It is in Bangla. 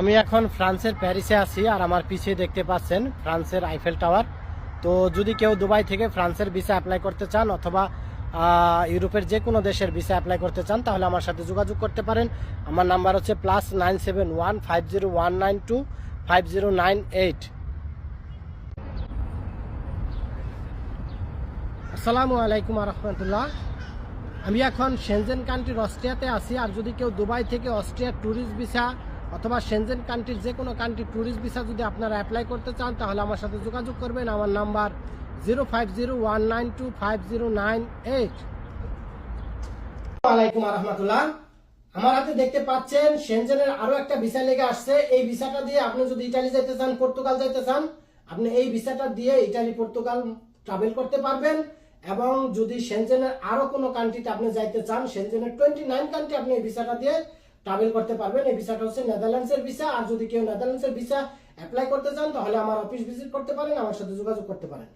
আমি এখন ফ্রান্সের প্যারিসে আছি আর আমার পিছিয়ে দেখতে পাচ্ছেন ফ্রান্সের আইফেল টাওয়ার তো যদি কেউ দুবাই থেকে ফ্রান্সের ভিসা অ্যাপ্লাই করতে চান অথবা ইউরোপের যে কোনো দেশের ভিসা অ্যাপ্লাই করতে চান, তাহলে আমার সাথে যোগাযোগ করতে পারেন। আমার নাম্বার হচ্ছে plus nine seven one five zero one nine two five zero nine eight আসসালামু আলাইকুম রহমতুল্লাহ আমি এখন সেনজেন কান্ট্রির অস্ট্রিয়াতে আছি। আর যদি কেউ দুবাই থেকে অস্ট্রিয়ার ট্যুরিস্ট ভিসা অথবা সেনজেন কান্ট্রির যে কোনো কান্ট্রি ট্যুরিস্ট ভিসা যদি আপনারা অ্যাপ্লাই করতে চান, তাহলে আমার সাথে যোগাযোগ করবেন। আমার number zero five zero one nine two five zero nine eight আমার হাতে দেখতে পাচ্ছেন সেনজেনের আরও একটা ভিসা লেগে আসছে। এই ভিসাটা দিয়ে আপনি যদি ইটালি যেতে চান পর্তুগাল যেতে চান, আপনি এই ভিসাটা দিয়ে ইটালি পর্তুগাল ট্রাভেল করতে পারবেন। এবং যদি সেনজেনের আরও কোনো কান্ট্রিতে আপনি যাইতে চান সেনজেনের টোয়েন্টি নাইন কান্ট্রি আপনি এই ভিসাটা দিয়ে ট্রাভেল করতে পারবেন। এই ভিসাটা হচ্ছে নেদারল্যান্ডসের ভিসা। আর যদি কেউ নেদারল্যান্ডসের ভিসা অ্যাপ্লাই করতে চান, তাহলে আমার অফিস ভিজিট করতে পারেন, আমার সাথে যোগাযোগ করতে পারেন।